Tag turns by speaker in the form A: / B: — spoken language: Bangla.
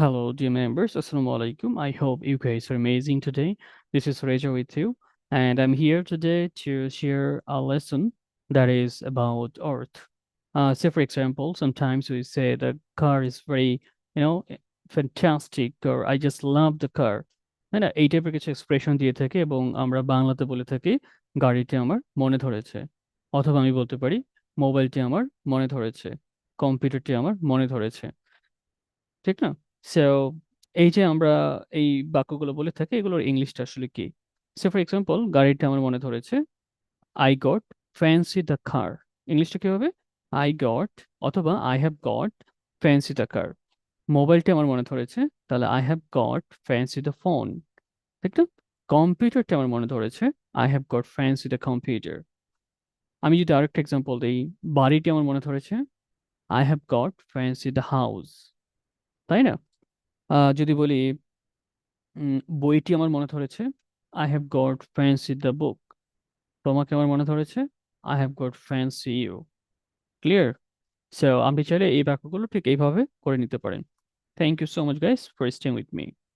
A: Hello, dear members. Assalamu alaikum. I hope you guys are amazing today. This is Reza with you, and I'm here today to share a lesson that is about Earth. Uh, say, for example, sometimes we say the car is very, you know, fantastic, or I just love the car. তাই না এই টাইপের কিছু এক্সপ্রেশন দিয়ে থাকে এবং আমরা বাংলাতে বলে থাকি গাড়িটি আমার মনে ধরেছে অথবা আমি বলতে পারি মোবাইলটি আমার মনে ধরেছে কম্পিউটারটি আমার মনে ধরেছে ঠিক না সো এই যে আমরা এই বাক্যগুলো বলে থাকি, এগুলোর ইংলিশটা আসলে কি? সে ফর এক্সাম্পল গাড়িটা আমার মনে ধরেছে I got fancy the car ইংলিশটা কি হবে? আই গট অথবা I have got fancy the car মোবাইলটি আমার মনে ধরেছে, তাহলে I have got fancy the phone ঠিক না? কম্পিউটারটা আমার মনে ধরেছে I have got fancy the computer আমি যদি আরেকটা এক্সাম্পল দিই, বাড়িটি আমার মনে ধরেছে I have got fancy the house তাই না? যদি বলি বইটি আমার মনে ধরেছে I have got fancy the book তোমাকে আমার মনে ধরেছে I have got fancy you clear so আপনি চাইলে এই বাক্যগুলো ঠিক এইভাবে করে নিতে পারেন। Thank you so much guys for staying with me